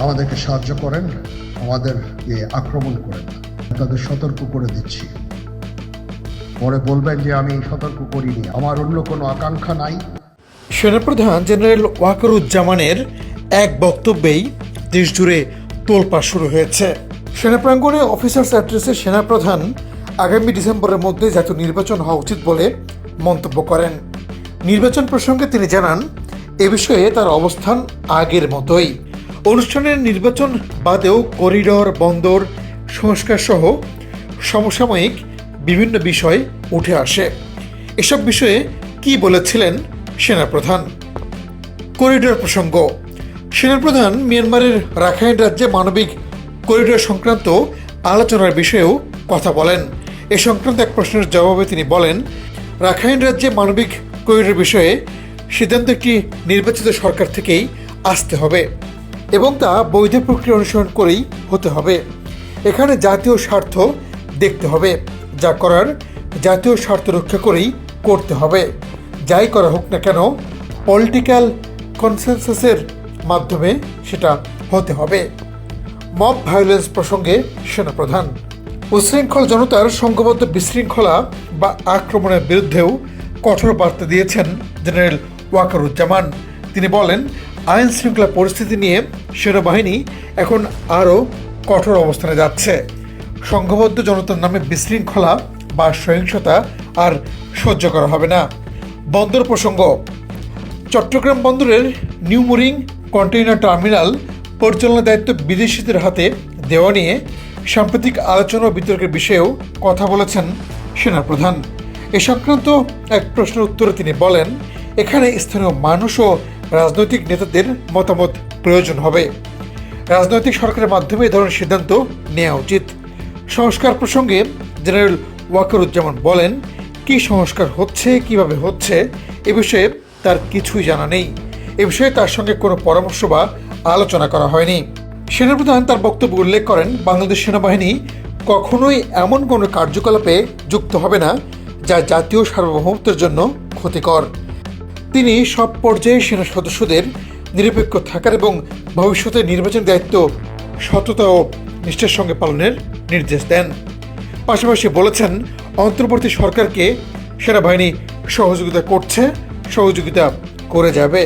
আমাদেরকে সাহায্য করেন, আমাদেরকে আক্রমণ করেন। তাদের সতর্ক করে দিচ্ছি। পরে বলবেন যে আমি সতর্ক করিনি। আমার অন্য কোনো আকাঙ্ক্ষা নাই। সেনাপ্রধান জেনারেল ওয়াকারুজ্জামানের এক বক্তব্যেই দেশ জুড়ে তোলপাড় শুরু হয়েছে। সেনা প্রাঙ্গণে অফিসার্স অ্যাড্রেসে সেনাপ্রধান আগামী ডিসেম্বরের মধ্যে জাতীয় নির্বাচন হওয়া উচিত বলে মন্তব্য করেন। নির্বাচন প্রসঙ্গে তিনি জানান, এ বিষয়ে তার অবস্থান আগের মতোই। অনুষ্ঠানের নির্বাচন বাদেও করিডর, বন্দর সংস্কার সহ সমসাময়িক বিভিন্ন বিষয় উঠে আসে। এসব বিষয়ে কি বলেছিলেন সেনাপ্রধান? করিডোর প্রসঙ্গ। সেনাপ্রধান মিয়ানমারের রাখাইন রাজ্যে মানবিক করিডোর সংক্রান্ত আলোচনার বিষয়েও কথা বলেন। এ সংক্রান্ত এক প্রশ্নের জবাবে তিনি বলেন, রাখাইন রাজ্যে মানবিক করিডোর বিষয়ে সিদ্ধান্ত একটি নির্বাচিত সরকার থেকেই আসতে হবে। এবং তা বৈধ প্রক্রিয়া অনুসরণ করেই হতে হবে। এখানে জাতীয় স্বার্থ দেখতে হবে, যা করার জাতীয় স্বার্থ রক্ষা করেই করতে হবে। যাই করা হোক না কেন পলিটিক্যাল কনসেনসাসের মাধ্যমে সেটা হতে হবে। মব ভায়োলেন্স প্রসঙ্গে সেনাপ্রধান। উশৃঙ্খল জনতার সংঘবদ্ধ বিশৃঙ্খলা বা আক্রমণের বিরুদ্ধেও কঠোর বার্তা দিয়েছেন জেনারেল ওয়াকারুজ্জামান। তিনি বলেন আইন শৃঙ্খলা পরিস্থিতি নিয়ে সেনাবাহিনী এখন আরও কঠোর অবস্থানে যাচ্ছে। সংঘবদ্ধ জনতার নামে বিশৃঙ্খলা বা সহিংসতা আর সহ্য করা হবে না। বন্দর প্রসঙ্গ, চট্টগ্রাম বন্দরের নিউমুরিং কন্টেইনার টার্মিনাল পরিচালনার দায়িত্ব বিদেশিদের হাতে দেওয়া নিয়ে সাম্প্রতিক আলোচনা ও বিতর্কের বিষয়েও কথা বলেছেন সেনাপ্রধান। এ সংক্রান্ত এক প্রশ্নের উত্তরে তিনি বলেন, এখানে স্থানীয় মানুষ ও রাজনৈতিক নেতাদের মতামত প্রয়োজন হবে। রাজনৈতিক সরকারের মাধ্যমে এ ধরনের সিদ্ধান্ত নেওয়া উচিত। সংস্কার প্রসঙ্গে জেনারেল ওয়াকারুজ্জামান বলেন, কি সংস্কার হচ্ছে, কীভাবে হচ্ছে, এ বিষয়ে তার কিছুই জানা নেই। এ বিষয়ে তার সঙ্গে কোনো পরামর্শ বা আলোচনা করা হয়নি। সেনাপ্রধান তার বক্তব্য উল্লেখ করেন, বাংলাদেশ সেনাবাহিনী কখনোই এমন কোনো কার্যকলাপে যুক্ত হবে না, যা জাতীয় সার্বভৌমত্বের জন্য ক্ষতিকর। তিনি সব পর্যায়ে সেনা সদস্যদের নিরপেক্ষ থাকার এবং ভবিষ্যতে নির্বাচন দায়িত্ব, সততা ও নিষ্ঠার সঙ্গে পালনের নির্দেশ দেন। পাশাপাশি বলেছেন, অন্তর্বর্তী সরকারকে সেনাবাহিনী সহযোগিতা করছে, সহযোগিতা করে যাবে।